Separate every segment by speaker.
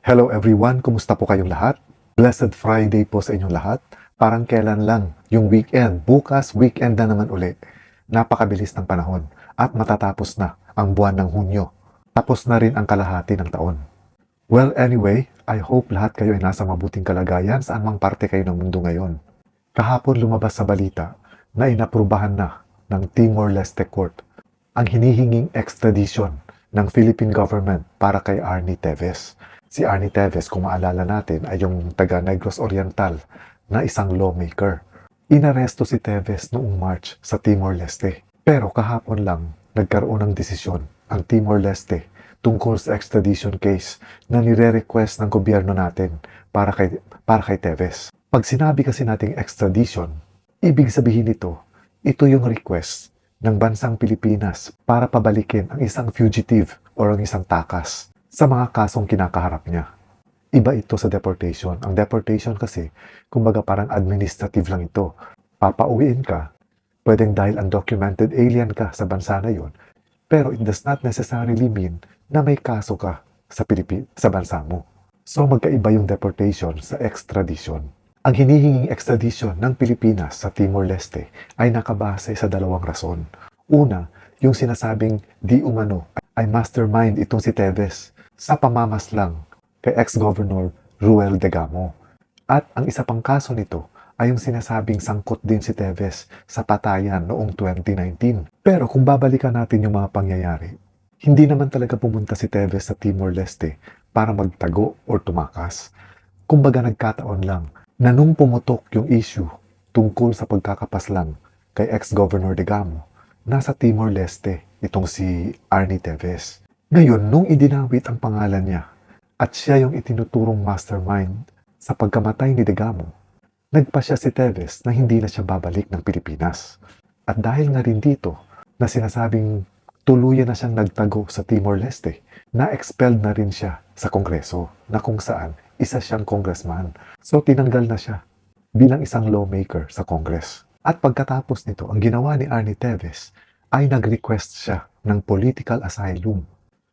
Speaker 1: Hello everyone, kumusta po kayong lahat? Blessed Friday po sa inyong lahat. Parang kailan lang, yung weekend. Bukas, weekend na naman uli. Napakabilis ng panahon at matatapos na ang buwan ng Hunyo. Tapos na rin ang kalahati ng taon. Well, anyway, I hope lahat kayo ay nasa mabuting kalagayan saan mang parte kayo ng mundo ngayon. Kahapon lumabas sa balita na inaprubahan na ng Timor-Leste Court ang hinihinging extradition ng Philippine government para kay Arnie Teves. Si Arnie Teves, kung maalala natin, ay yung taga Negros Oriental na isang lawmaker. Inaresto si Teves noong March sa Timor-Leste. Pero kahapon lang, nagkaroon ng desisyon ang Timor-Leste tungkol sa extradition case na nire-request ng gobyerno natin para kay, para kay Teves. Pag sinabi kasi nating extradition, ibig sabihin nito, ito yung request ng bansang Pilipinas para pabalikin ang isang fugitive o ang isang takas sa mga kasong kinakaharap niya. Iba ito sa deportation. Ang deportation kasi, kumbaga parang administrative lang ito. Papauwiin ka, pwedeng dahil undocumented alien ka sa bansa na yon, pero it does not necessarily mean na may kaso ka sa, Pilipi- sa bansa mo. So magkaiba yung deportation sa extradition. Ang hinihinging extradition ng Pilipinas sa Timor-Leste ay nakabase sa dalawang rason. Una, yung sinasabing di umano ay mastermind itong si Teves sa pamamaslang kay ex-governor Ruel Degamo. At ang isa pang kaso nito ay yung sinasabing sangkot din si Teves sa patayan noong 2019. Pero kung babalikan natin yung mga pangyayari, hindi naman talaga pumunta si Teves sa Timor-Leste para magtago or tumakas. Kumbaga nagkataon lang na nung pumutok yung issue tungkol sa pagkakapaslang kay ex-governor Degamo, nasa Timor-Leste itong si Arnie Teves. Ngayon, nung idinawit ang pangalan niya at siya yung itinuturong mastermind sa pagkamatay ni Degamo, nagpa siya si Teves na hindi na siya babalik ng Pilipinas. At dahil nga rin dito na sinasabing tuluyan na siyang nagtago sa Timor-Leste, na-expelled na rin siya sa Kongreso na kung saan isa siyang congressman. So tinanggal na siya bilang isang lawmaker sa Congress. At pagkatapos nito, ang ginawa ni Arnie Teves ay nag-request siya ng political asylum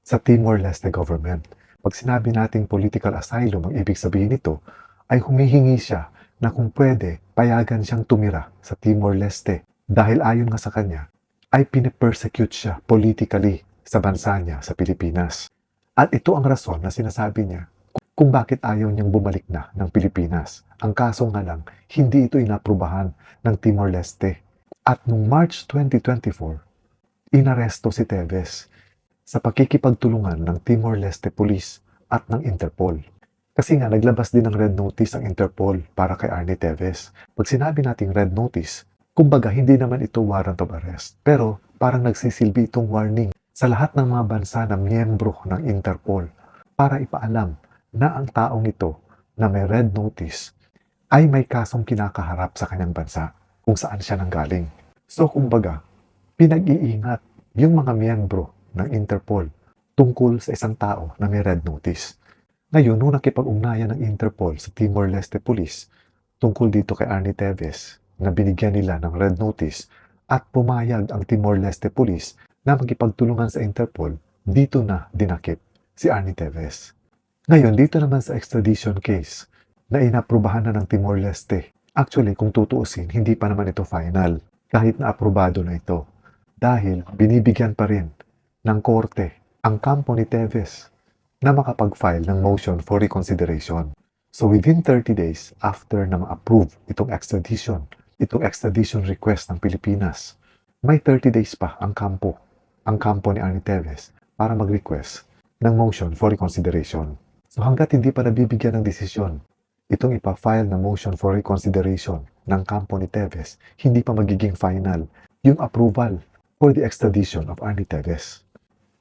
Speaker 1: sa Timor-Leste government. Pag sinabi nating political asylum, ang ibig sabihin nito ay humihingi siya na kung pwede, payagan siyang tumira sa Timor-Leste dahil ayon nga sa kanya, ay pinipersecute siya politically sa bansa niya sa Pilipinas. At ito ang rason na sinasabi niya kung bakit ayaw niyang bumalik na ng Pilipinas. Ang kaso nga lang, hindi ito inaprubahan ng Timor-Leste. At noong March 2024, inaresto si Teves sa pakikipagtulungan ng Timor-Leste Police at ng Interpol. Kasi nga, naglabas din ng red notice ang Interpol para kay Arnie Teves. Pag sinabi nating red notice, kumbaga hindi naman ito warrant of arrest. Pero parang nagsisilbi itong warning sa lahat ng mga bansa na miyembro ng Interpol para ipaalam na ang taong ito na may red notice ay may kasong kinakaharap sa kanyang bansa kung saan siya nanggaling. So kumbaga, pinag-iingat yung mga miyembro ng Interpol tungkol sa isang tao na may red notice. Ngayon, nung nakipag-ugnayan ng Interpol sa Timor-Leste Police tungkol dito kay Arnie Teves na binigyan nila ng red notice at pumayag ang Timor-Leste Police na magipagtulungan sa Interpol, dito na dinakip si Arnie Teves. Ngayon, dito naman sa extradition case na inaprubahan na ng Timor-Leste. Actually, kung tutuusin, hindi pa naman ito final kahit na aprobado na ito. Dahil binibigyan pa rin ng korte ang kampo ni Teves na makapag-file ng motion for reconsideration. So within 30 days after na ma-approve itong extradition, itong extradition request ng Pilipinas, may 30 days pa ang kampo, ang kampo ni Arnie Teves para mag-request ng motion for reconsideration. So hanggat hindi pa nabibigyan ng desisyon, itong ipa-file na motion for reconsideration ng kampo ni Teves, hindi pa magiging final yung approval for the extradition of Arnie Teves.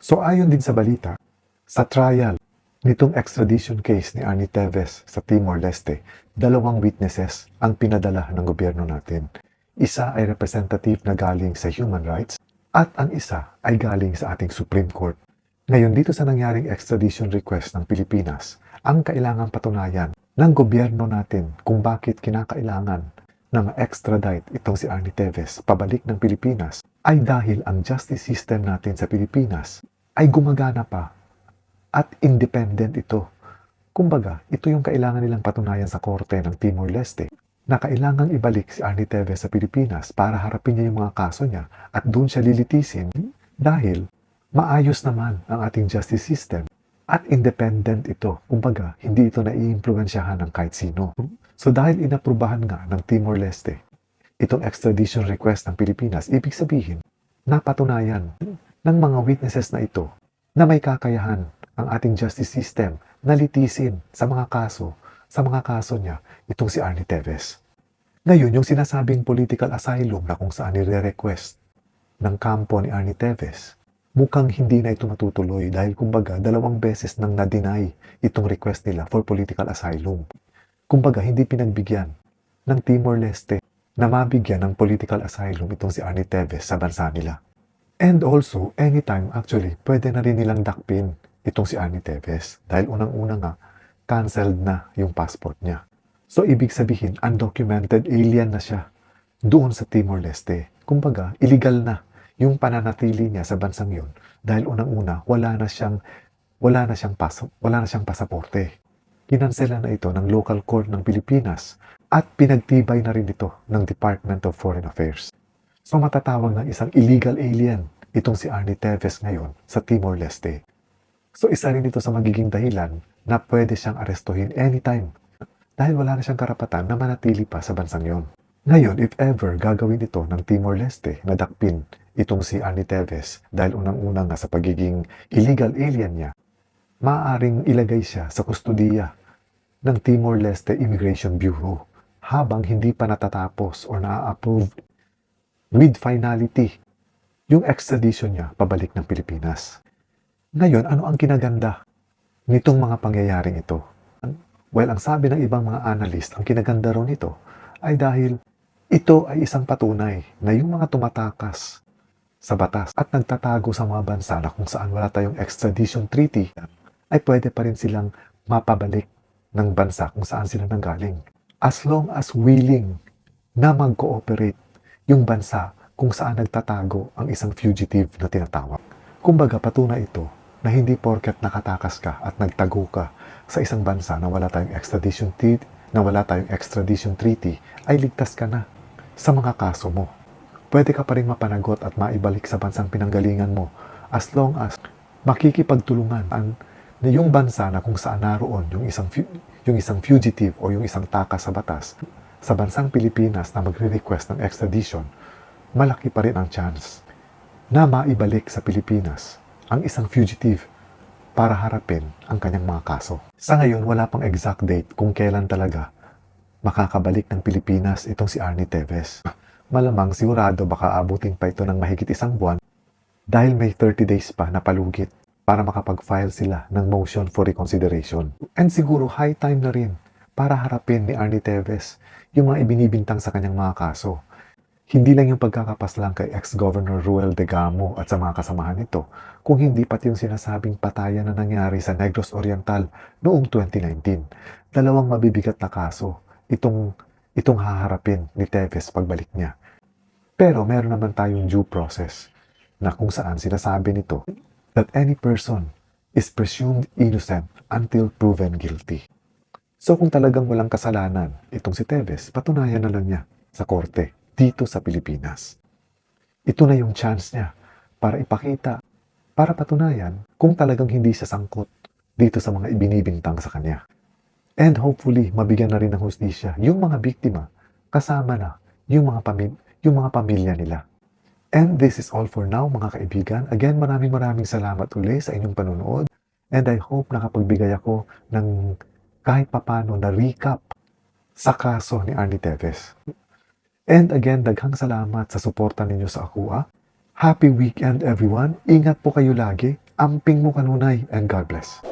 Speaker 1: So ayon din sa balita, sa trial nitong extradition case ni Arnie Teves sa Timor-Leste, dalawang witnesses ang pinadala ng gobyerno natin. Isa ay representative na galing sa human rights at ang isa ay galing sa ating Supreme Court. Ngayon dito sa nangyaring extradition request ng Pilipinas, ang kailangan patunayan ng gobyerno natin kung bakit kinakailangan na ma-extradite itong si Arnie Teves pabalik ng Pilipinas ay dahil ang justice system natin sa Pilipinas ay gumagana pa at independent ito Kumbaga, ito yung kailangan nilang patunayan sa korte ng Timor-Leste na kailangang ibalik si Arnie Teves sa Pilipinas para harapin niya yung mga kaso niya at doon siya lilitisin dahil maayos naman ang ating justice system at independent ito. Kumbaga, hindi ito naiimpluwensyahan ng kahit sino. So dahil inaprubahan nga ng Timor-Leste itong extradition request ng Pilipinas, ibig sabihin, napatunayan ng mga witnesses na ito na may kakayahan ang ating justice system na litisin sa mga kaso, sa mga kaso niya, itong si Arnie Teves. Ngayon, yung sinasabing political asylum na kung saan nire-request ng kampo ni Arnie Teves, mukhang hindi na ito matutuloy dahil kumbaga dalawang beses nang na-deny itong request nila for political asylum. Kumbaga, hindi pinagbigyan ng Timor-Leste na mabigyan ng political asylum itong si Arnie Teves sa bansa nila. And also, anytime actually, pwede na rin nilang dakpin itong si Arnie Teves dahil unang-una nga, cancelled na yung passport niya. So, ibig sabihin, undocumented alien na siya doon sa Timor-Leste. Kumbaga, illegal na yung pananatili niya sa bansang yon dahil unang-una, wala na siyang wala na siyang pas wala na siyang pasaporte. Kinansela na ito ng local court ng Pilipinas at pinagtibay na rin ito ng Department of Foreign Affairs. So matatawag ng isang illegal alien itong si Arnie Teves ngayon sa Timor-Leste. So isa rin ito sa magiging dahilan na pwede siyang arestuhin anytime dahil wala na siyang karapatan na manatili pa sa bansang yon. Ngayon, if ever gagawin ito ng Timor-Leste na dakpin itong si Arnie Teves dahil unang-una nga sa pagiging illegal alien niya, maaaring ilagay siya sa kustudiya ng Timor-Leste Immigration Bureau habang hindi pa natatapos or na-approve with finality yung extradition niya pabalik ng Pilipinas. Ngayon, ano ang kinaganda nitong mga pangyayaring ito? Well, ang sabi ng ibang mga analyst, ang kinaganda ron nito ay dahil ito ay isang patunay na yung mga tumatakas sa batas at nagtatago sa mga bansa na kung saan wala tayong extradition treaty ay pwede pa rin silang mapabalik ng bansa kung saan sila nanggaling. As long as willing na mag-cooperate yung bansa kung saan nagtatago ang isang fugitive na tinatawag. Kumbaga patunay ito na hindi porket nakatakas ka at nagtago ka sa isang bansa na wala tayong extradition treaty, na wala tayong extradition treaty ay ligtas ka na sa mga kaso mo. Pwede ka pa rin mapanagot at maibalik sa bansang pinanggalingan mo as long as makikipagtulungan ang na yung bansa na kung saan naroon yung isang yung isang fugitive o yung isang takas sa batas sa bansang Pilipinas na magre-request ng extradition, malaki pa rin ang chance na maibalik sa Pilipinas ang isang fugitive para harapin ang kanyang mga kaso. Sa ngayon, wala pang exact date kung kailan talaga makakabalik ng Pilipinas itong si Arnie Teves. Malamang sigurado baka abutin pa ito ng mahigit isang buwan dahil may 30 days pa na palugit para makapag-file sila ng motion for reconsideration. And siguro high time na rin para harapin ni Arnie Teves yung mga ibinibintang sa kanyang mga kaso. Hindi lang yung pagkakapaslang kay ex-Governor Ruel de Gamo at sa mga kasamahan nito, kung hindi pati yung sinasabing patayan na nangyari sa Negros Oriental noong 2019. Dalawang mabibigat na kaso itong, itong haharapin ni Teves pagbalik niya. Pero meron naman tayong due process na kung saan sinasabi nito that any person is presumed innocent until proven guilty. So kung talagang walang kasalanan itong si Teves, patunayan na lang niya sa korte dito sa Pilipinas. Ito na yung chance niya para ipakita, para patunayan kung talagang hindi siya sangkot dito sa mga ibinibintang sa kanya. And hopefully, mabigyan na rin ng hustisya yung mga biktima kasama na yung mga, pamil- yung mga pamilya nila. And this is all for now mga kaibigan. Again, maraming maraming salamat uli sa inyong panonood. And I hope nakapagbigay ako ng kahit papano na recap sa kaso ni Arnie Teves. And again, daghang salamat sa suporta ninyo sa Akua. Happy weekend everyone. Ingat po kayo lagi. Amping mo kanunay and God bless.